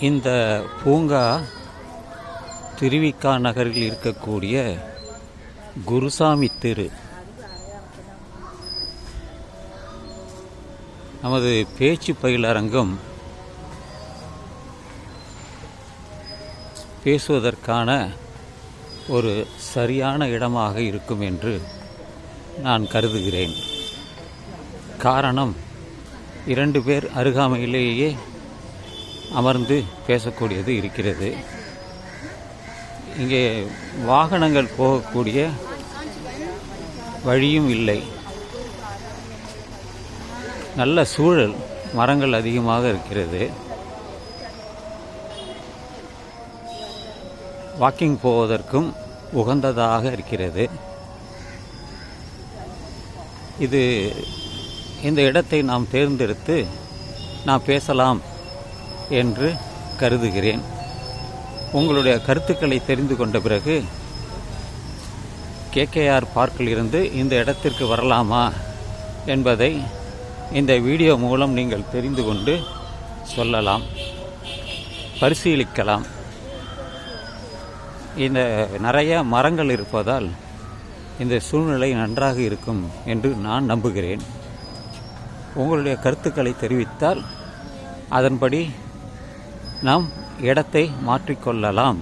இந்த பூங்கா திருவிக்கா நகரில் இருக்கக்கூடிய குருசாமி தெரு. நமது பேச்சு பயிலரங்கம் பேசுவதற்கான ஒரு சரியான இடமாக இருக்கும் என்று நான் கருதுகிறேன். காரணம் இரண்டு பேர் அருகாமையிலேயே அமர்ந்து பேசக்கூடியது இருக்கிறது. இங்கே வாகனங்கள் போகக்கூடிய வழியும் இல்லை. நல்ல சூழல் மரங்கள் அதிகமாக இருக்கிறது. வாக்கிங் போவதற்கும் உகந்ததாக இருக்கிறது. இது இந்த இடத்தை நாம் தேர்ந்தெடுத்து நாம் பேசலாம். என்று கருதுகிறேன். உங்களுடைய கருத்துக்களை தெரிந்து கொண்ட பிறகு கேகேஆர் பார்க்கில் இருந்து இந்த இடத்திற்கு வரலாமா என்பதை இந்த வீடியோ மூலம் நீங்கள் தெரிந்து கொண்டு சொல்லலாம் பரிசீலிக்கலாம். இந்த நிறைய மரங்கள் இருப்பதால் இந்த சூழ்நிலை நன்றாக இருக்கும் என்று நான் நம்புகிறேன். உங்களுடைய கருத்துக்களை தெரிவித்தால் அதன்படி நாம் இடத்தை மாற்றிக்கொள்ளலாம்.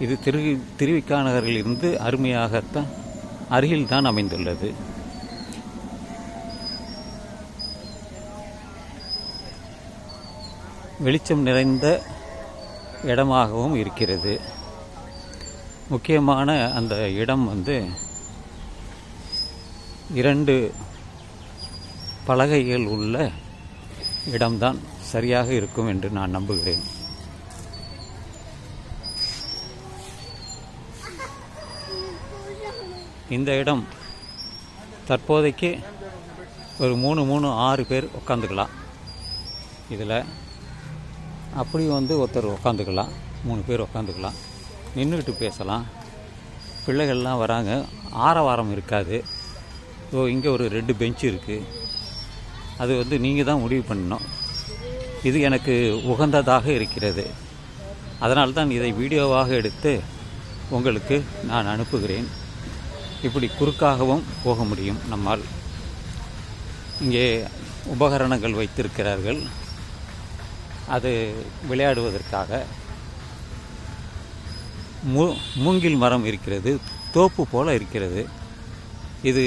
இது திரு திருவிக்கா நகரில் இருந்து அருமையாகத்தான் அருகில்தான் அமைந்துள்ளது. வெளிச்சம் நிறைந்த இடமாகவும் இருக்கிறது. முக்கியமான அந்த இடம் வந்து இரண்டு பலகைகள் உள்ள இடம்தான். சரியாக இருக்கும் என்று நான் நம்புகிறேன். இந்த இடம் தற்போதைக்கு ஒரு மூணு மூணு ஆறு பேர் உட்காந்துக்கலாம் இதில் அப்படியும் வந்து ஒருத்தர் உட்காந்துக்கலாம் மூணு பேர் உட்காந்துக்கலாம் நின்றுக்கிட்டு பேசலாம். பிள்ளைகள்லாம் வராங்க. ஆரவாரம் இருக்காது. ஸோ இங்கே ஒரு ரெண்டு பெஞ்சு இருக்குது அது வந்து நீங்கள் தான் முடிவு பண்ணணும். இது எனக்கு உகந்ததாக இருக்கிறது. அதனால் தான் இதை வீடியோவாக எடுத்து உங்களுக்கு நான் அனுப்புகிறேன். இப்படி குறுக்காகவும் போக முடியும் நம்மால். இங்கே உபகரணங்கள் வைத்திருக்கிறார்கள். அது விளையாடுவதற்காக. மூ மூங்கில் மரம் இருக்கிறது தோப்பு போல இருக்கிறது. இது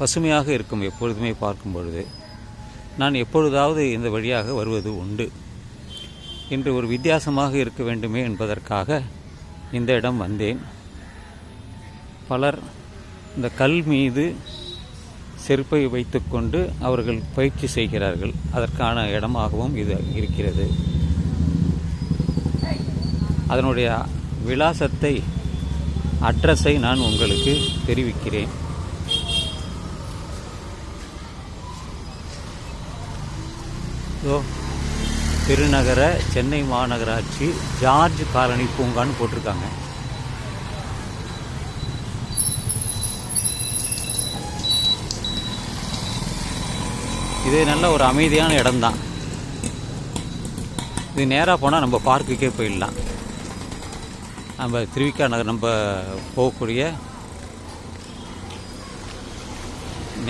பசுமையாக இருக்கும் எப்பொழுதுமே பார்க்கும் பொழுது. நான் எப்பொழுதாவது இந்த வழியாக வருவது உண்டு. இன்று ஒரு வித்தியாசமாக இருக்க வேண்டுமே என்பதற்காக இந்த இடம் வந்தேன். பலர் இந்த கல் மீது செருப்பை வைத்துக்கொண்டு அவர்கள் பயிற்சி செய்கிறார்கள். அதற்கான இடமாகவும் இது இருக்கிறது. அதனுடைய விலாசத்தை அட்ரஸை நான் உங்களுக்கு தெரிவிக்கிறேன். இதோ பெருநகர சென்னை மாநகராட்சி ஜார்ஜ் காலனி பூங்கான்னு போட்டிருக்காங்க. இது நல்ல ஒரு அமைதியான இடம்தான். இது நேராக போனால் நம்ம பார்க்குக்கே போயிடலாம். நம்ம திருவிக்கா நகர் நம்ம போகக்கூடிய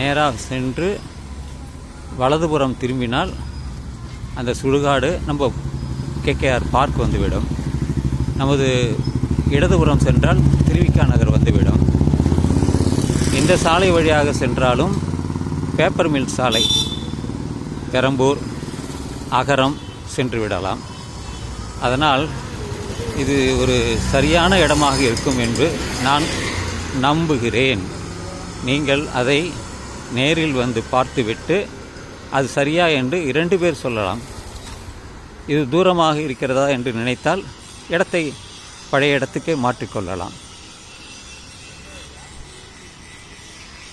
நேராக சென்று வலதுபுறம் திரும்பினால் அந்த சுடுகாடு நம்ம கேகேஆர் பார்க் வந்துவிடும். நமது இடதுபுறம் சென்றால் திருவிக்கா நகர் வந்துவிடும். இந்த சாலை வழியாக சென்றாலும் பேப்பர் மில் சாலை பெரம்பூர் அகரம் சென்று விடலாம். அதனால் இது ஒரு சரியான இடமாக இருக்கும் என்று நான் நம்புகிறேன். நீங்கள் அதை நேரில் வந்து பார்த்துவிட்டு அது சரியா என்று இரண்டு பேர் சொல்லலாம். இது தூரமாக இருக்கிறதா என்று நினைத்தால் இடத்தை பழைய இடத்துக்கே மாற்றிக்கொள்ளலாம்